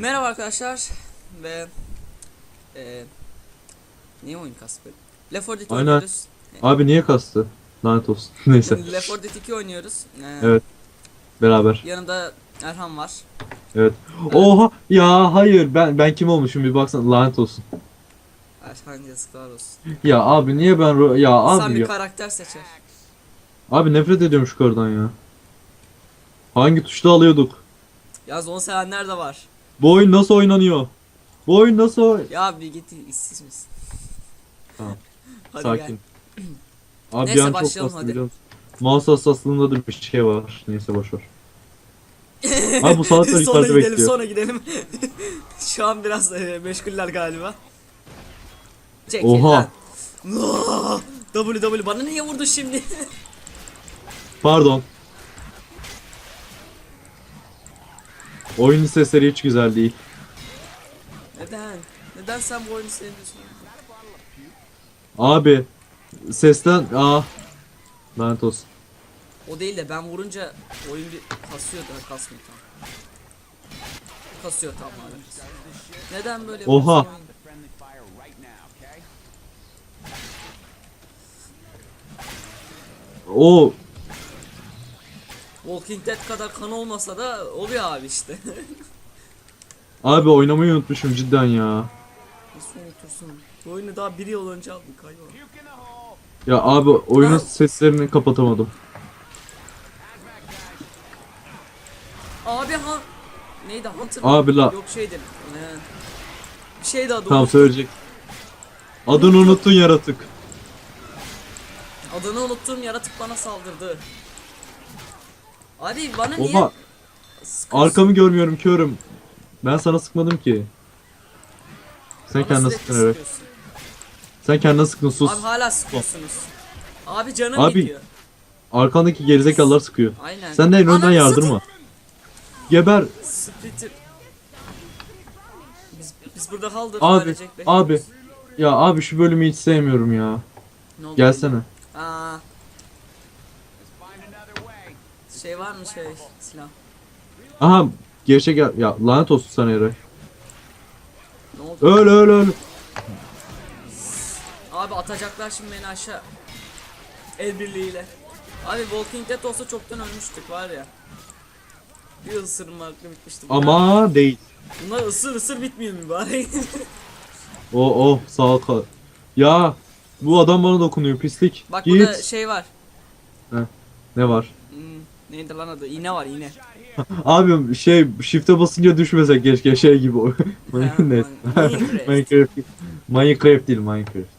Merhaba arkadaşlar ve e, niye oyun kastı? Left 4 Dead Aynen. oynuyoruz. Abi niye kastı? Lanet olsun. Neyse. Left 4 Dead 2 oynuyoruz. Ee, Evet. Beraber. Yanımda Erhan var. Evet. Oha ya hayır ben ben kim olmuşum bir baksana lanet olsun. Erhan yazıklar olsun. Ya abi niye ben ro- ya Sen abi bir ya. karakter seçer. Abi nefret ediyorum şu kardan ya. Hangi tuşla alıyorduk? Yalnız onu sevenler de var. Bu oyun nasıl oynanıyor? Bu oyun nasıl Ya bir git işsiz misin? Tamam. Hadi Sakin. gel. Abi Neyse, bir an çok başlayalım hadi. biliyor musun? Mouse hassaslığında da bir şey var. Neyse boşver. Abi bu salaklar sonra yukarıda gidelim bekliyor. sonra gidelim. Şu an biraz e, meşguller galiba. Çekil Oha. lan. W W bana niye vurdu şimdi? Pardon. Oyunun sesleri hiç güzel değil. Neden? Neden sen bu oyunu sevmiyorsun? Abi sesten aa lanet olsun. O değil de ben vurunca oyun bir kasıyor da kasmıyor tamam. Kasıyor tamam abi. Neden böyle Oha. O Walking Dead kadar kan olmasa da oluyor abi işte. abi oynamayı unutmuşum cidden ya. Nasıl unutursun? Bu oyunu daha bir yıl önce aldık hayvan. Ya abi oyunun seslerini kapatamadım. Abi ha neydi Hunter? Abi la- Yok şeydi. Ee, bir şey daha Tamam doğru. söyleyecek. Adını unuttun yaratık. Adını unuttuğum yaratık bana saldırdı. Abi bana niye Oha sıkıyorsun? arkamı görmüyorum körüm. Ben sana sıkmadım ki. Sen Bana kendine sürekli sıktın evet. sıkıyorsun. Sen kendine sıktın sus. Abi hala sıkıyorsunuz. Abi canım Abi, gidiyor. Arkandaki gerizekalılar sıkıyor. Aynen. Sen de en önden Ananı yardırma. Geber. Splitter. Biz, biz burada kaldık. Abi, ailecek abi. Ya abi şu bölümü hiç sevmiyorum ya. Ne oldu? Gelsene. Aa, şey var mı şey silah? Aha gerçek ya, ya lanet olsun sana Eray. Ne oldu? Öl öl öl. Abi atacaklar şimdi beni aşağı. El birliğiyle. Abi Walking Dead olsa çoktan ölmüştük var ya. Bir ısırmakla bitmişti. Bunlar- Ama değil. Bunlar ısır ısır bitmiyor mu bari? O oh sağ ol. ka- Ya bu adam bana dokunuyor pislik. Bak Git. burada şey var. Ne var? Neydi lan adı? İğne var iğne. Abi şey shift'e basınca düşmesek keşke şey gibi o. Minecraft. Minecraft. Minecraft. Değil Minecraft.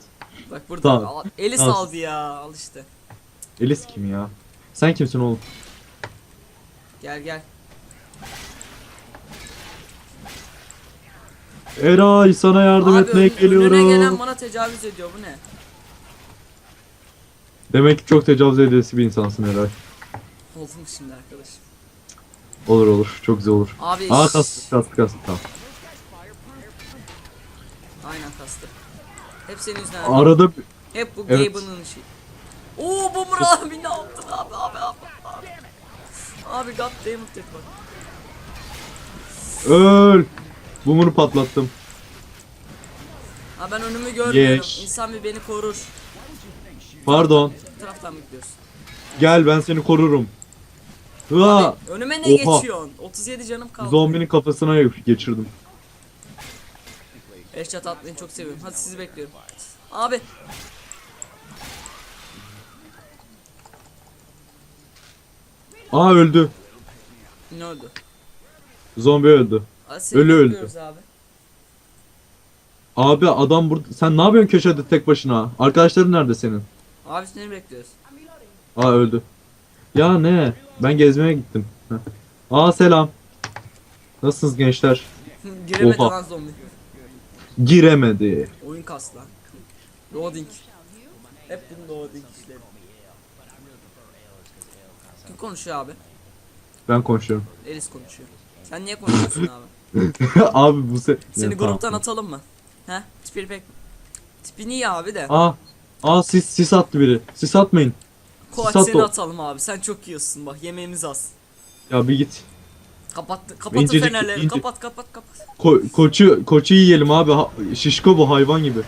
Bak burada. Tamam. Al- Eli Tamam. saldı ya. Al işte. Elis kim ya? Sen kimsin oğlum? Gel gel. Eray sana yardım Abi etmeye ön- önüne gelen geliyorum. bana tecavüz ediyor. Bu ne? Demek ki çok tecavüz edilesi bir insansın Eray. Oldum şimdi arkadaş. Olur olur çok güzel olur. Abi. Aa şşş. kastı kastı kastı tamam. Aynen kastı. Hep senin yüzünden. Arada Hep bu Evet. Gabe'ın işi. Oo Boomer abi ne yaptın abi abi abi abi. Abi god damn it dedi bak. öl. Bumunu patlattım. Ha ben önümü görmüyorum. Geç. İnsan bir beni korur. Pardon. Bu taraftan mı gidiyorsun? Gel ben seni korurum. Abi, önüme ne Oha. geçiyorsun? 37 canım kaldı. Zombinin kafasına geçirdim. Eşçat atlayın çok seviyorum. Hadi sizi bekliyorum. Abi. Aa öldü. Ne oldu? Zombi öldü. Hadi seni Ölü öldü. bekliyoruz abi. Abi adam burada. Sen ne yapıyorsun köşede tek başına? Arkadaşların nerede senin? Abi seni bekliyoruz. Aa öldü. Ya ne? Ben gezmeye gittim. Heh. Aa selam. Nasılsınız gençler? Giremedi Oha. lan zombi. Giremedi. Oyun kas lan. Loading. Hep bunun loading işleri. Kim konuşuyor abi? Ben konuşuyorum. Elis konuşuyor. Sen niye konuşuyorsun abi? abi bu se... Seni Ya, gruptan tamam. atalım mı? He? Tipi pek... Tipi iyi abi de. Aa. Aa sis sis attı biri. Sis atmayın. Kovaç sat seni atalım abi. Sen çok yiyorsun bak yemeğimiz az. Ya bir git. Kapat, kapatın İncecik, fenerleri. ince- Kapat, kapat, kapat. Ko- koçu koçu yiyelim abi. Ha- şişko bu hayvan gibi.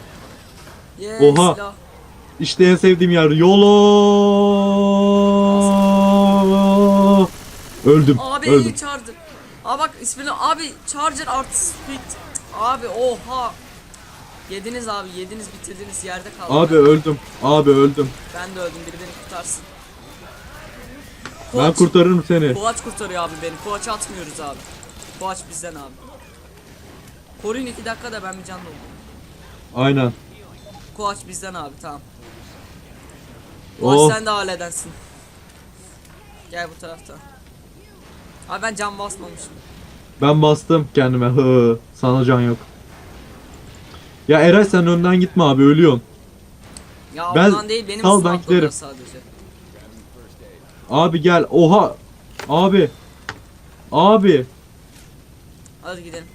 Yes, Oha. silah. İşte en sevdiğim yer. Yolo. Öldüm. Abi öldüm. Charger. Aa bak ismini abi Charger artı Speed. Abi oha. Yediniz abi yediniz bitirdiniz yerde kaldı. Abi öldüm. Abi öldüm. Ben de öldüm biri beni kurtarsın. Ben Kovaç- kurtarırım seni. Kovaç kurtarıyor abi beni. Kovaç atmıyoruz abi. Kovaç bizden abi. Koruyun iki dakika da ben bir can doldurayım. Aynen. Kovaç bizden abi tamam. Kovaç Oh. sen de halledersin. Gel bu tarafta. Abi ben can basmamışım. Ben bastım kendime. Hı. Sana can yok. Ya Eray sen önden gitme abi ölüyorsun. Ya Ben- ondan değil benim Al, üstüme ben giderim. sadece. Abi gel. Oha. Abi. Abi. Hadi gidelim.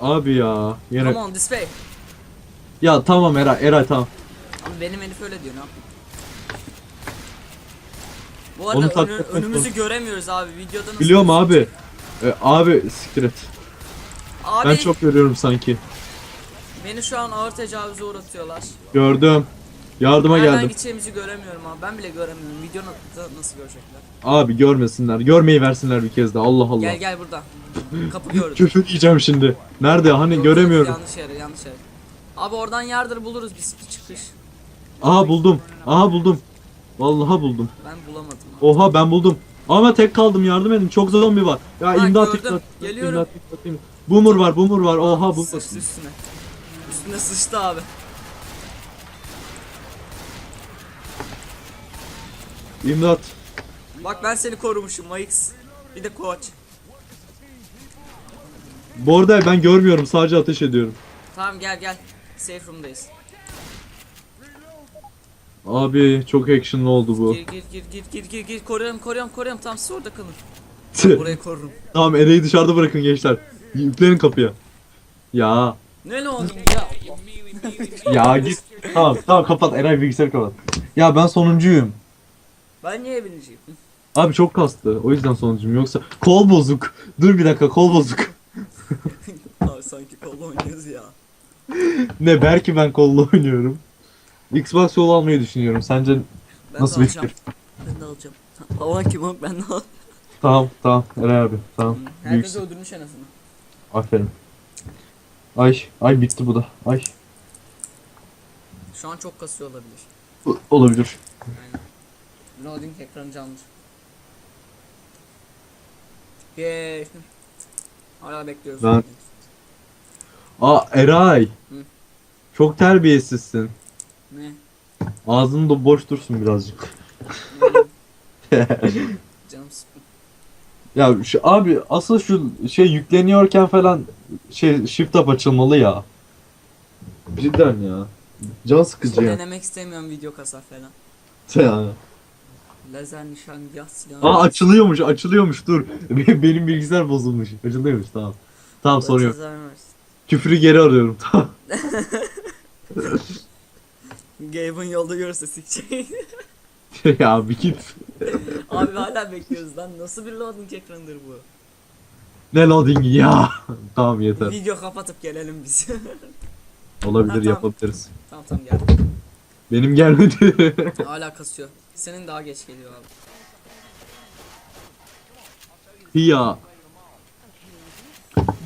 Abi ya. Yine. Come on display. Ya tamam Eray. Eray tamam. Ama benim Elif öyle diyor ne yapayım. Bu Onu arada önü- etmek önümüzü göremiyoruz abi videoda nasıl Biliyorum abi. E, abi siktir et. Abi Ben çok görüyorum sanki. beni şu an ağır tecavüze uğratıyorlar. Gördüm. Yardıma Nereden geldim. gideceğimizi göremiyorum abi. Ben bile göremiyorum. Videoda nasıl görecekler? Abi görmesinler. Görmeyi versinler bir kez de. Allah Allah. Gel gel burada. Kapı gördüm. Küfür yiyeceğim şimdi. Nerede? Hani Yok, göremiyorum. Yanlış yere yanlış yere. Abi oradan yardır buluruz biz bir çıkış. Aha buldum. Aha buldum. Vallahi buldum. Ben bulamadım. abi. Oha ben buldum. Ama tek kaldım yardım edin. Çok zombi var. Ya Ha, imdat gördüm. imdat. Geliyorum. imdat, imdat, imdat. Boomer var, boomer var. Oha bu. Sıçtı üstüne. Üstüne sıçtı abi. İmdat. Bak ben seni korumuşum Mayx. Bir de koç. Bu arada ben görmüyorum. Sadece ateş ediyorum. Tamam gel gel. Safe room'dayız. Abi çok actionlı oldu bu. Gir gir gir gir gir gir gir koruyorum koruyorum koruyorum tam siz orada kalın. Burayı korurum. tamam Ereği dışarıda bırakın gençler. Yüklerin kapıya. Ya. Ne ne oldu ya? Ya git. tamam tamam kapat. Eray bilgisayarı kapat. Ya ben sonuncuyum. Ben niye birinciyim? Abi çok kastı. O yüzden sonuncuyum. Yoksa kol bozuk. Dur bir dakika kol bozuk. Abi sanki kolla oynuyoruz ya. ne belki ben kolla oynuyorum. Xbox yolu almayı düşünüyorum. Sence Ben nasıl de bir alacağım. fikir? Ben de alacağım. Hava kim o ben de al. Tamam tamam Eray abi tamam. Herkes Büyüksün. öldürmüş en azından. Aferin. Ay ay bitti bu da. Ay. Şu an çok kasıyor olabilir. O- Olabilir. Loading ekranı canlı. Yeee. Hala bekliyoruz. Ben- Aa Eray. Hı. Çok terbiyesizsin. Ne? Ağzın da boş dursun birazcık. Ya şu abi asıl şu şey yükleniyorken falan şey shift up açılmalı ya. Cidden ya. Can sıkıcı ya. Denemek istemiyorum video kasar falan. ya. Lazer nişangah silahı. Aa açılıyormuş açılıyormuş dur. Benim bilgisayar bozulmuş. Açılıyormuş tamam. Tamam sorun yok. Lazer geri arıyorum tamam. Gabe'ın yolda görürse sikecek. ya bir git. Abi hala bekliyoruz lan. Nasıl bir loading ekranıdır bu? Ne loading ya. tamam yeter. Video kapatıp gelelim biz. Olabilir tamam. yapabiliriz. tamam tamam gel. Benim gelmedi. Hala kasıyor. Senin daha geç geliyor abi. ya.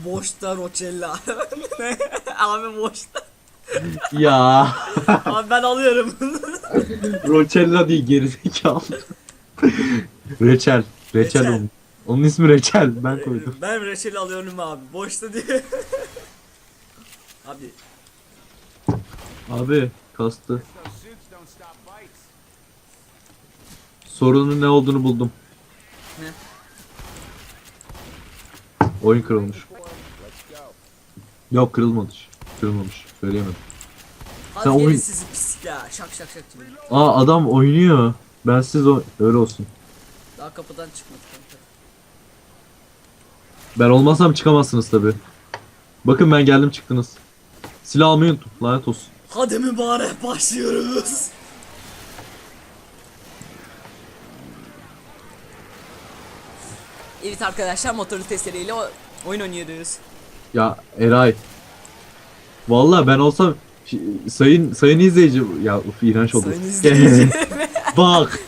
Boşta Rocella. Ne? abi boşta. Ya. Abi ben alıyorum. Roçella değil gerizekalı. Reçel. Reçel Reçel. onun. Onun ismi Reçel. Ben koydum. ben reçeli alıyorum abi. Boşta diye. abi Abi kastı. Sorunun ne olduğunu buldum. Ne? Oyun kırılmış. Yok kırılmamış. Kırılmamış. Söyleyemedim. hadi Sen gelin oyun- sizi pislikler. Şak şak şak gibi. Aa adam oynuyor. Ben siz o öyle olsun. Daha kapıdan çıkmadık. kanka. Ben olmasam çıkamazsınız tabi. Bakın ben geldim çıktınız. Silah almayı unuttum. Lanet olsun. Hadi mübarek başlıyoruz. Evet arkadaşlar motorlu testereyle o- oyun oynuyoruz. Ya Eray. Vallahi ben olsam sayın sayın izleyici ya uf iğrenç oldu. Sayın izleyici. bak.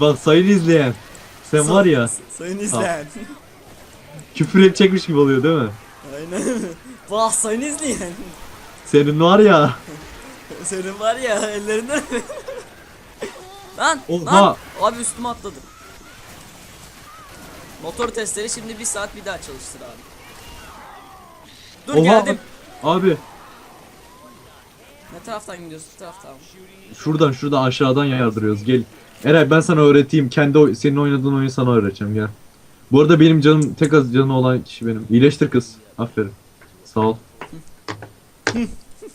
Bak sayın izleyen. Sen var ya Sayın izleyen. küfür edecekmiş gibi oluyor değil mi? Aynen. Vah sayın izleyen. Senin var ya. Senin var ya ellerinden lan Oha. lan abi üstüme atladı. Motor testleri şimdi bir saat bir daha çalıştır abi. Dur Oha. geldim. Abi Ne taraftan gidiyorsun? Bu taraftan. mı? şuradan şuradan aşağıdan yardırıyoruz. Gel. Eray ben sana öğreteyim. Kendi oy- senin oynadığın oyunu sana öğreteceğim gel. Bu arada benim canım tek az canı olan kişi benim. İyileştir kız. Aferin. Sağ ol.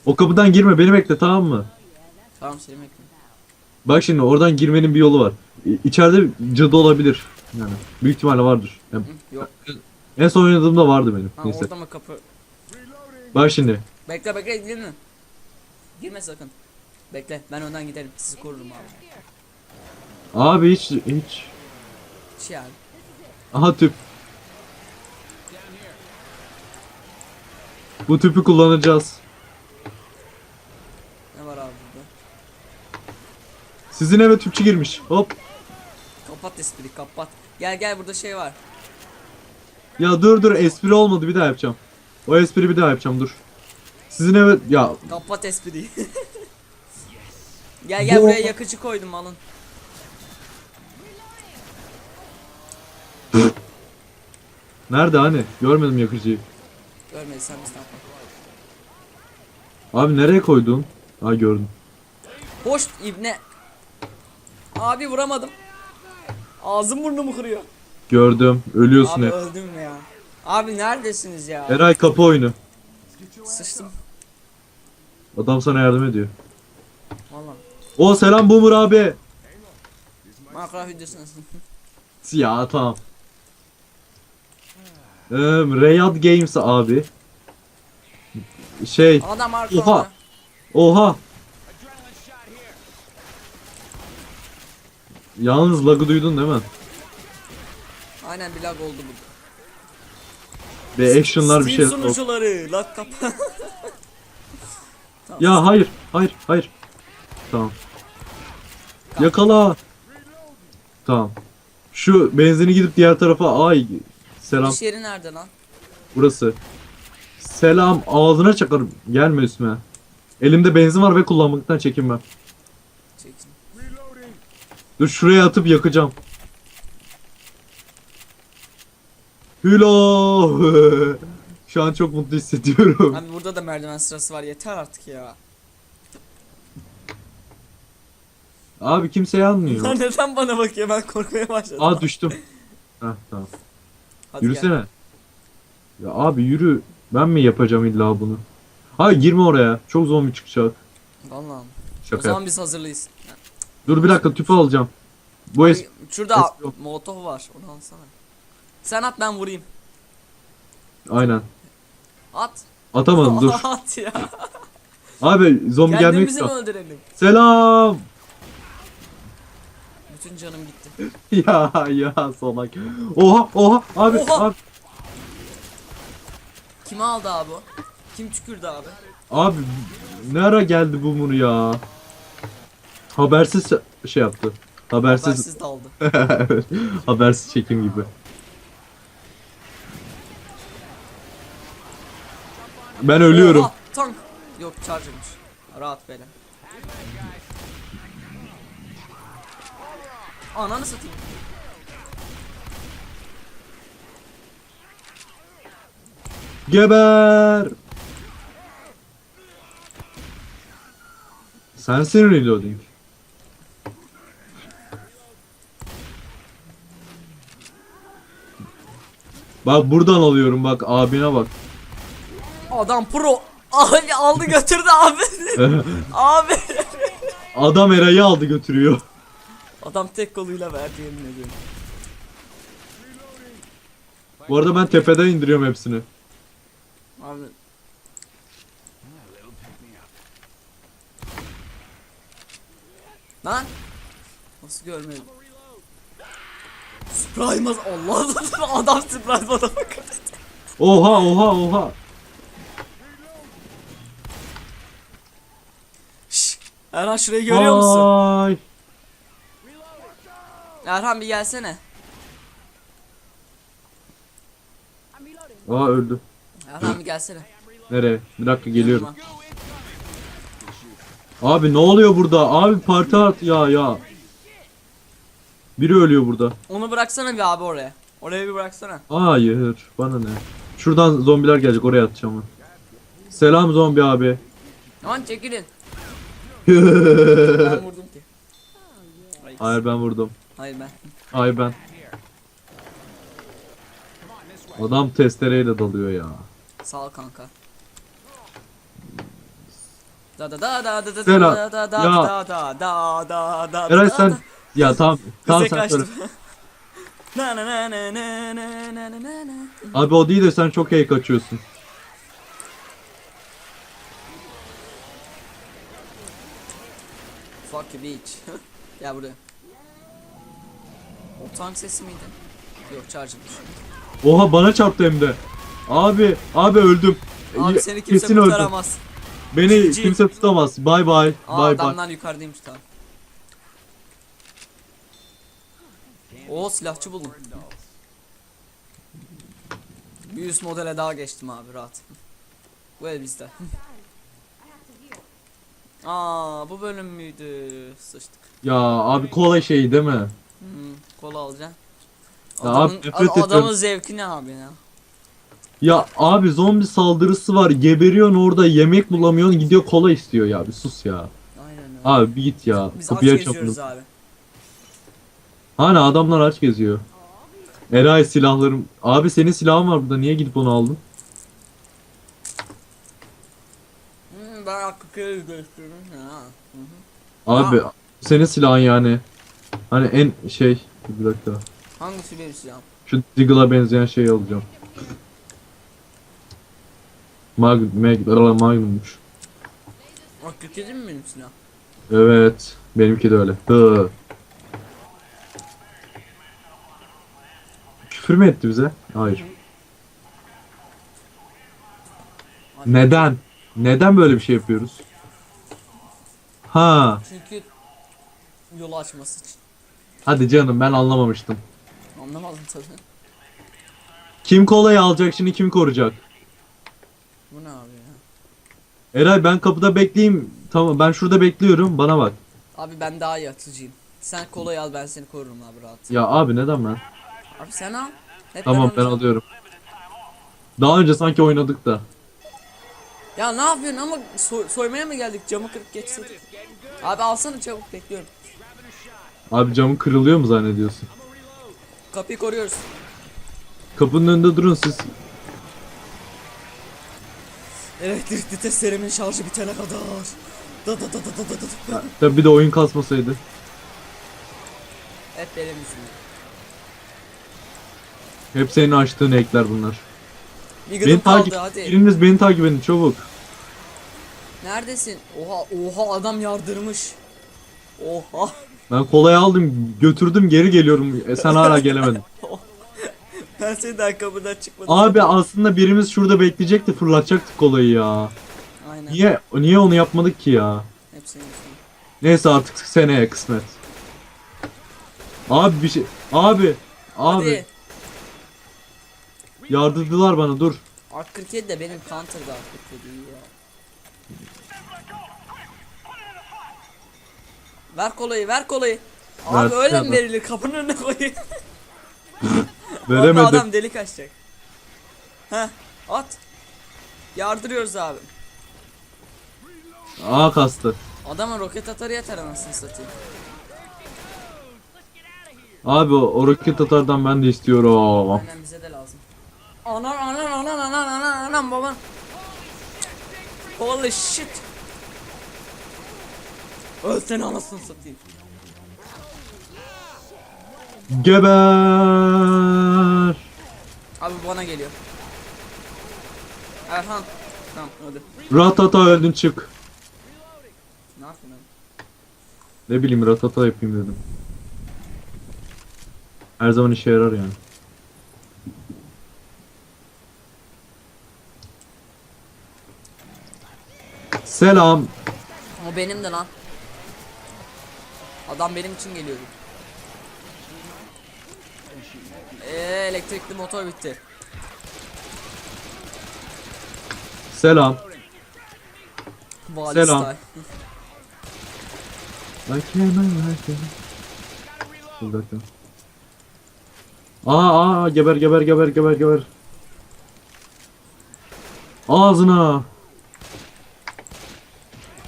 o kapıdan girme beni bekle tamam mı? Tamam seni bekliyorum. Bak şimdi oradan girmenin bir yolu var. İ- İçeride cadı olabilir. Yani büyük ihtimalle vardır. Yani Hı, Yok. en son oynadığımda vardı benim. Ha Neyse. orada mı kapı? Bak şimdi. Bekle bekle girme. Girme sakın. Bekle ben önden giderim sizi korurum abi. Abi hiç hiç. Şey abi. Aha tüp. Bu tüpü kullanacağız. Ne var abi burada? Sizin eve tüpçü girmiş. Hop. Kapat espri kapat. Gel gel burada şey var. Ya dur dur espri olmadı bir daha yapacağım. O espri bir daha yapacağım dur. Sizin eve ya Kapat espriyi. gel gel Bu- buraya yakıcı koydum alın. nerede hani? Görmedim yakıcıyı. Görmediysen biz ne yapalım. Abi nereye koydun? Ha gördüm. Hoş ibne. Abi vuramadım. Ağzım burnumu kırıyor. Gördüm. Ölüyorsun Abi hep. öldüm ya. Abi neredesiniz ya? Eray kapı oyunu. Sıçtım. Adam sana yardım ediyor. Valla. O selam Boomer abi. Minecraft videosunuz. Ya tamam. Ee, Rayad Games abi. Şey, Adam arkamda. Oha. oha. Yalnız lagı duydun değil mi? Aynen bir lag oldu bu. Ve action'lar bir Steam şey. sunucuları lag kapa. Ya hayır, hayır, hayır. Tamam. Yakala. Tamam. Şu benzini gidip diğer tarafa ay selam İş yeri nerede lan? burası. Selam ağzına çakarım. Gelme üstüme. Elimde benzin var ve kullanmaktan çekinmem. Çeksin. Dur şuraya atıp yakacağım. Hülo. Şu an çok mutlu hissediyorum. Abi burada da merdiven sırası var yeter artık ya. Abi kimse yanmıyor. Lan neden bana bakıyor ben korkmaya başladım. Aa düştüm. Heh tamam. Hadi Yürüsene. Gel. Ya abi yürü. Ben mi yapacağım illa bunu? Hayır girme oraya. Çok zombi çıkacak. Allah'ım. O Şaka. zaman yap. biz hazırlıyız. Dur bir dakika tüpü alacağım. Bu es Şurada Eski- molotof var onu alsana. Sen at ben vurayım. aynen. At. Atamadım dur. at ya. Abi zombi gelmek Kendimizi mi istiyor. öldürelim? Selam. Bütün canım gitti. ya ya salak. Oha oha abi Oha! abi. Kimi aldı abi o? Kim tükürdü abi? Abi ne ara geldi bu mur ya? Habersiz şey yaptı. Habersiz Habersiz daldı. Habersiz çekim gibi. Ben ölüyorum. Oha, tank. Yok charger'mış. Rahat böyle. Ananı satayım. Geber. Sensin reloading. Bak buradan alıyorum bak abine bak. Adam pro. Ay, aldı götürdü abi. abi. Adam Eray'ı aldı götürüyor. Adam tek koluyla verdi yemin ediyorum. Bu arada ben tepeden indiriyorum hepsini. Abi. Lan. Nasıl görmedim? Surprise Allah adam surprise bana bak. Oha oha oha. Erhan şurayı görüyor musun? Ay. Erhan bir gelsene. Aa öldü. Erhan bir gelsene. Nereye? Bir dakika geliyorum. Abi ne oluyor burada? Abi parti at ya ya. Biri ölüyor burada. Onu bıraksana bir abi oraya. Oraya bir bıraksana. Hayır. Bana ne? Şuradan zombiler gelecek oraya atacağım ben. Selam zombi abi. Aman çekilin. Ben vurdum ki. Hayır. Hayır ben vurdum. Hayır ben. Hayır ben. Adam testereyle dalıyor ya. Sağ ol kanka. Da da da da da da Selam. da da da Ya. da da da da da Eray da sen da. ya tamam Kızı sen söyle. Abi o değil de sen çok iyi kaçıyorsun. Fuck you bitch. Gel buraya. O tank sesi miydi? Yok charger'mış. Oha bana çarptı hem de. Abi abi öldüm. Abi seni kimse kesin öldüm. kurtaramaz. Beni GG. kimse tutamaz. Bay bay. Aa Bay bay. adamlar yukarıdaymış tamam. Oo silahçı buldum. Bir üst modele daha geçtim abi rahat. Bu ev bizde. Aa bu bölüm müydü? Sıçtık. Ya abi kolay şey değil mi? Hmm, kola alacaksın. Ya Adamın, abi nefret ad- adamın ediyorum. zevki ne abi ya? Ya abi zombi saldırısı var. Geberiyorsun orada yemek bulamıyorsun gidiyor kola istiyor ya. Bir sus ya. Aynen öyle. Abi bir git ya. Biz aç Kapıyı aç geziyoruz abi. Hani adamlar aç geziyor. Eray silahlarım. Abi senin silahın var burada. Niye gidip onu aldın? Hmm, ben arka köyü gösteriyorum ya. Hı hı. Abi senin silahın yani. Hani en şey bir dakika. Hangisi benim silahım? Şu Deagle'a benzeyen şeyi alacağım. Mag Mag Magnum'muş. Arka kedi mi benim silahım? Evet. Benimki de öyle. Hı. Küfür mü etti bize? Hayır. Neden? Neden böyle bir şey yapıyoruz? Ha, Çünkü yolu açması için. hadi canım ben anlamamıştım. Anlamadım tabii. Kim kolayı alacak şimdi kim koruyacak? Bu ne abi ya? Eray ben kapıda bekleyeyim. Tamam ben şurada bekliyorum. Bana bak. Abi ben daha iyi atıcıyım. Sen kolayı al ben seni korurum abi rahat. Ya abi neden ben? Abi sen al. Hep Tamam ben oynayacağım. alıyorum. Daha önce sanki oynadık da. Ya ne yapıyorsun ama soy- soymaya mı geldik? Camı kırıp geçseydik. Abi alsana çabuk bekliyorum. Abi camın kırılıyor mu zannediyorsun? Kapıyı koruyoruz. Kapının önünde durun siz. Elektrikli testlerimin şarjı bitene kadar. Da da da da da da da. Tabi bir de oyun kasmasaydı. Hep benim yüzümden. Hep senin açtığın ekler bunlar. Bir Beni gıdım takip, kaldı hadi. biriniz beni takip edin çabuk. Neredesin? Oha oha adam yardırmış. Oha. Ben kolayı aldım, götürdüm, geri geliyorum. E, sen hala gelemedin. Ben senin daha kapıdan çıkmadım. Abi aslında birimiz şurada bekleyecekti, fırlatacaktık kolayı ya. Aynen. Niye niye onu yapmadık ki ya? Hep senin yüzünden. Neyse artık seneye kısmet. Abi bir şey abi abi Hadi. Yardırdılar bana dur. Ark 47 de benim counter'da Ark 47 iyi ya. Ver kolayı ver kolayı. Abi Ver, öyle mi ver. verilir kapının önüne koyayım. Orada Veremedim. adam delik açacak. Heh at. Yardırıyoruz abi. Aa kastı. Adama roket atarı yeter anasını satayım. Abi o, o roket atardan ben de istiyorum. Aynen bize de lazım. Anan anan anan anan anan anan baban. Holy shit. Öl seni anasını satayım. Geber. Abi bana geliyor. Erhan. Tamam hadi. Ratata öldün çık. Ne yapıyorsun abi? Ne bileyim ratata yapayım dedim. Her zaman işe yarar yani. Selam. O benim de lan. Adam benim için geliyordu. Eee elektrikli motor bitti. Selam. Vali Selam. style. I can't Bir dakika. Aa, aa geber geber geber geber geber. Ağzına.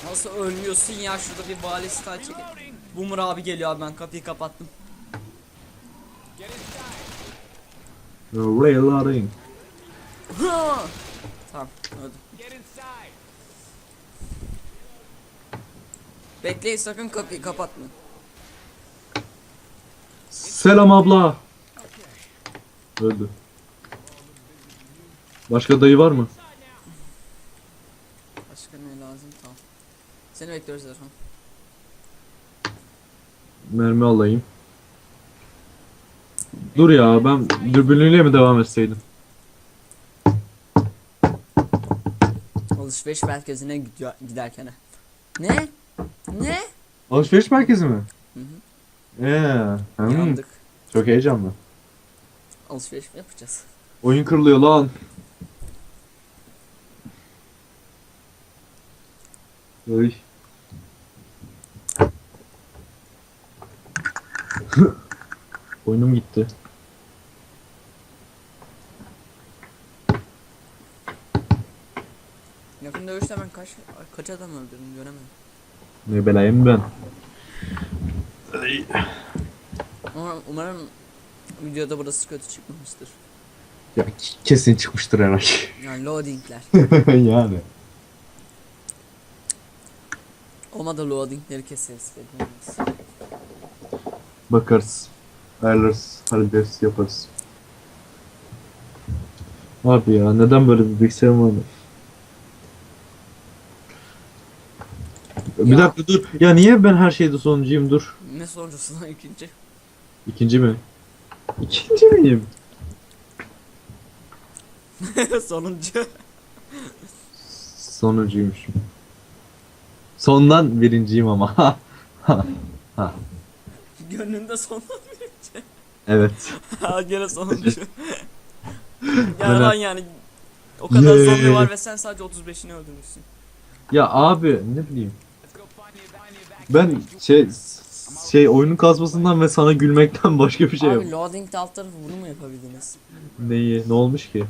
Nasıl ölmüyorsun ya şurada bir vali style çekin. Boomer abi geliyor abi ben kapıyı kapattım. Reloading. tamam öldüm. Bekleyin sakın kapıyı kapatma. Selam abla. Öldü. Başka dayı var mı? Başka ne lazım tamam. Seni bekliyoruz Erhan. Mermi alayım. Dur ya ben dürbünlüğüyle mi devam etseydim? Alışveriş merkezine gidiyor giderken. Ne? Ne? Alışveriş merkezi mi? Hı Eee. hmm, Yandık. Çok heyecanlı. Alışveriş mi yapacağız? Oyun kırılıyor lan. Oy. Oyunum gitti. Yakın dövüşte ben kaç kaç adam öldürdüm göremedim. Ne belayım ben. Umarım, umarım videoda burası kötü çıkmamıştır. Ya kesin çıkmıştır herhalde. Yani loadingler. yani. Olmadı loadingleri keseriz. olmaz. Bakarız. Ayarlarız. Hallederiz. Yaparız. Abi ya neden böyle bir bilgisayarım var? Bir Ya. dakika dur. Ya niye ben her şeyde sonuncuyum dur. Ne sonuncusu lan ikinci? İkinci mi? İkinci miyim? Sonuncu. Sonuncuymuş. Sondan birinciyim ama. Gönlünde birinci. evet. Ha gene. Ben- yani lan yani o kadar zombi var ve sen sadece 35'ini öldürmüşsün. Ya abi ne bileyim. Ben şey şey oyunun kasmasından ve sana gülmekten başka bir şey yok. Abi loading alt tarafı bunu mu yapabildiniz? Neyi? Ne olmuş ki?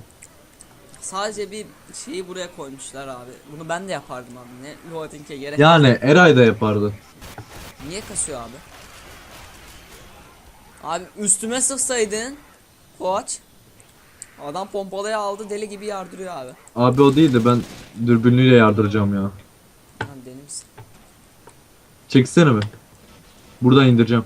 Sadece bir şeyi buraya koymuşlar abi. Bunu ben de yapardım abi. Ne loading'e gerek Yani Eray da yapardı. Niye kasıyor abi? Abi üstüme sıksaydın Koç Adam pompalaya aldı deli gibi yardırıyor abi. Abi o değil de ben dürbünlüyle yardıracağım ya. Lan deli misin? Çeksene mi? Buradan indireceğim.